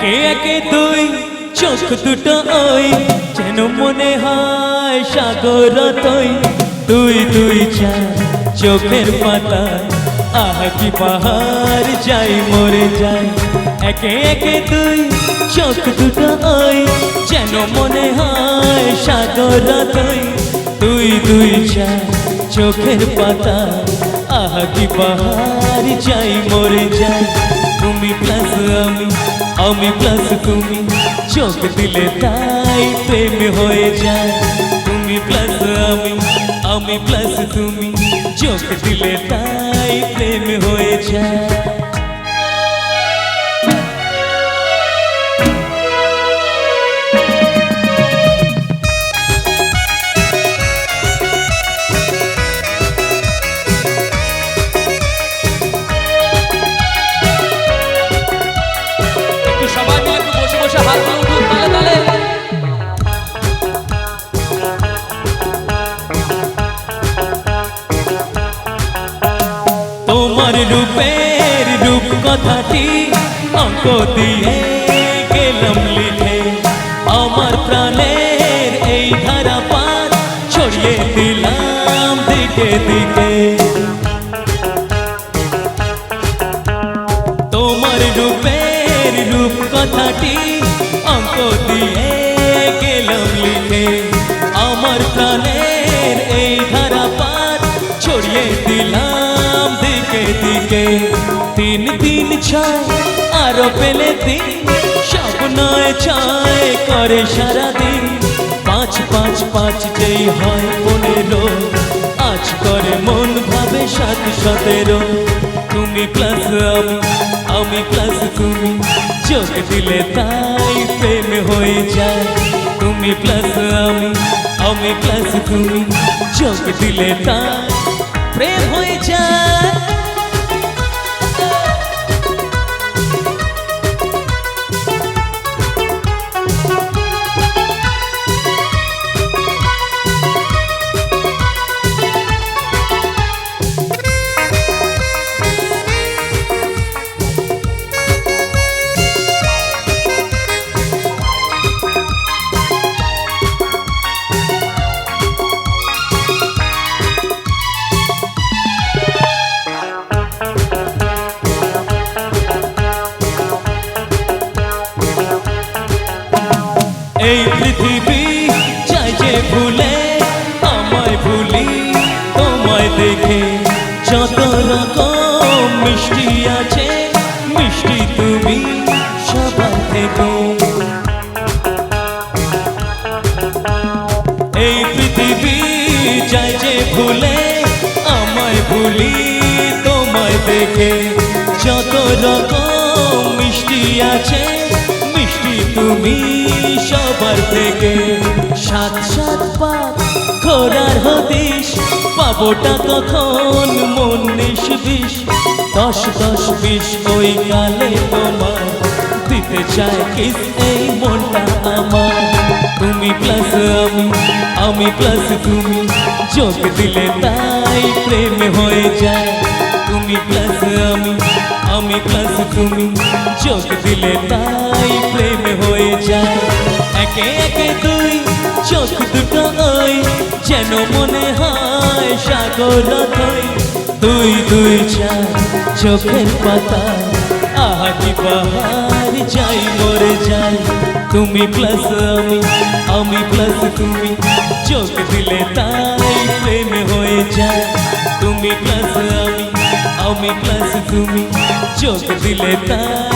একে একে দুই, চোখ দুটো ওই, যেন মনে হয় সাগর তুই দুই দুই চার, চোখের পাতা আহ কি পাহাড় যাই মরে যাই একে একে দুই, চোখ দুটো ওই, যেন মনে হয় সাগর তুই দুই দুই চার, চোখের পাতা আহ কি পাহাড় যাই মরে যাই আমি প্লাস তুমি, চোখ দিলে তাই প্রেম হয়ে যায়। তুমি প্লাস আমি আমি প্লাস তুমি, চোখ দিলে তাই প্রেম হয়ে যায়। বসে হাত উঠুন তালে তালে। তোমার রূপের রূপ কথাটি অঙ্ক দিয়ে গেলাম লিখে। আমার প্রাণের এই ধারা পার ছড়িয়ে দিলাম দিকে দিকে। তোমার রূপের রূপ কথাটি অঙ্ক দিয়ে গেলাম লিখে। আমার প্রাণের এই ধারা পার ছড়িয়ে দিলাম দিকে দিকে। তিন তিন ছয়, আরও পেলে তিন সব নয় ছয় করে সারাদিন। পাঁচ পাঁচ পাঁচ যেই হয় পনেরো, আজ করে মন ভাবে সাত সতেরো। তুমি প্লাস আমি আমি প্লাস তুমি। চোখ দিলে তাই প্রেম হয়ে যায় তুমি প্লাস আমি আমি প্লাস তুমি চোখ দিলে তাই প্রেম হয়ে যায় পৃথিবী, চাই যে ভুলে আমায় ভুলি, তোমায় দেখে যত রকম মিষ্টি আছে, মিষ্টি তুমি সবার থেকে। এই পৃথিবী চাই যে ভুলে আমায় ভুলি, তোমায় দেখে যত রকম মিষ্টি আছে তুমি সবার থেকে সাত সাত পাক খোরার হদিস পাবোটা কখন মন বিষ দশ দশ বিষ ওই গালে তোমার দিতে চায় কিস এই মনটা আমার। তুমি প্লাস আমি আমি প্লাস তুমি চোখ দিলে তাই প্রেম হয়ে যায়। তুমি প্লাস আমি আমি প্লাস তুমি চোখ দিলে তাই প্রেম একে একে দুই, চোখ দুটো ওই, যেন মনে হয় সাগর তুই দুই দুই চার, চোখের পাতা আহা কি বাহার যাই, মরে যাই। তুমি প্লাস আমি আমি প্লাস তুমি, চোখ দিলে তাই প্রেম হয়ে যায়। তুমি প্লাস আমি আমি প্লাস তুমি, চোখ দিলে তাই